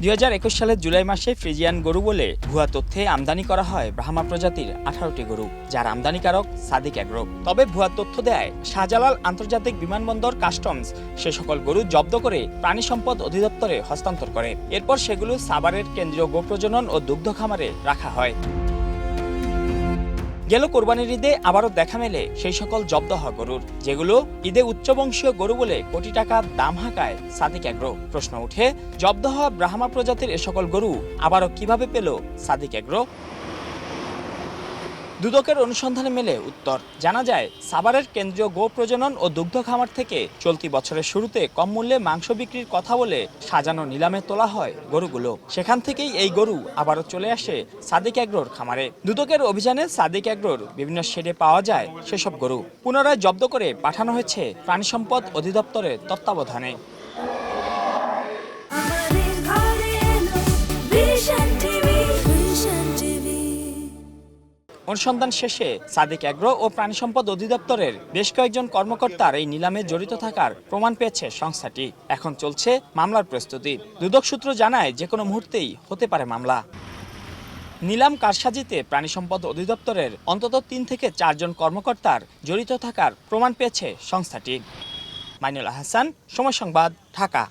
দুই হাজার একুশ সালের জুলাই মাসে ফ্রিজিয়ান গরু বলে ভুয়া তথ্যে আমদানি করা হয় ব্রাহ্মা প্রজাতির আঠারোটি গরু, যার আমদানিকারক সাদিক অ্যাগ্রো। তবে ভুয়া তথ্য দেয়, শাহজালাল আন্তর্জাতিক বিমানবন্দর কাস্টমস সে সকল গরু জব্দ করে প্রাণী সম্পদ অধিদপ্তরে হস্তান্তর করে। এরপর সেগুলো সাবারের কেন্দ্রীয় গোপ্রজনন ও দুগ্ধ খামারে রাখা হয়। গেল কোরবানির ঈদে আবারও দেখা মেলে সেই সকল জব্দ হওয়া গরুর, যেগুলো ঈদে উচ্চবংশীয় গরু বলে কোটি টাকা দাম হাঁকায় সাদিক অ্যাগ্রো প্রশ্ন উঠে জব্দ হওয়া ব্রাহ্মা প্রজাতির এ সকল গরু আবারও কীভাবে পেল সাদিক অ্যাগ্রো দুদকের অনুসন্ধানে মেলে উত্তর। জানা যায়, সাভারের কেন্দ্রীয় গো প্রজনন ও দুগ্ধ খামার থেকে চলতি বছরের শুরুতে কম মূল্যে মাংস বিক্রির কথা বলে সাজানো নিলামে তোলা হয় গরুগুলো। সেখান থেকেই এই গরু আবারও চলে আসে সাদিক অ্যাগ্রোর খামারে। দুদকের অভিযানে সাদিক অ্যাগ্রোর বিভিন্ন শেডে পাওয়া যায় সেসব গরু। পুনরায় জব্দ করে পাঠানো হয়েছে প্রাণী সম্পদ অধিদপ্তরের তত্ত্বাবধানে। অনুসন্ধান শেষে সাদিক অ্যাগ্রো ও প্রাণী সম্পদ অধিদপ্তরের বেশ কয়েকজন কর্মকর্তার এই নিলামে জড়িত থাকার প্রমাণ পেয়েছে সংস্থাটি। এখন চলছে মামলার প্রস্তুতি। দুদক সূত্র জানায় যে কোনো মুহূর্তেই হতে পারে মামলা। নিলাম কারসাজিতে প্রাণী সম্পদ অধিদপ্তরের অন্তত তিন থেকে চারজন কর্মকর্তার জড়িত থাকার প্রমাণ পেয়েছে সংস্থাটি। মাইনুল হাসান সময় সংবাদ, ঢাকা।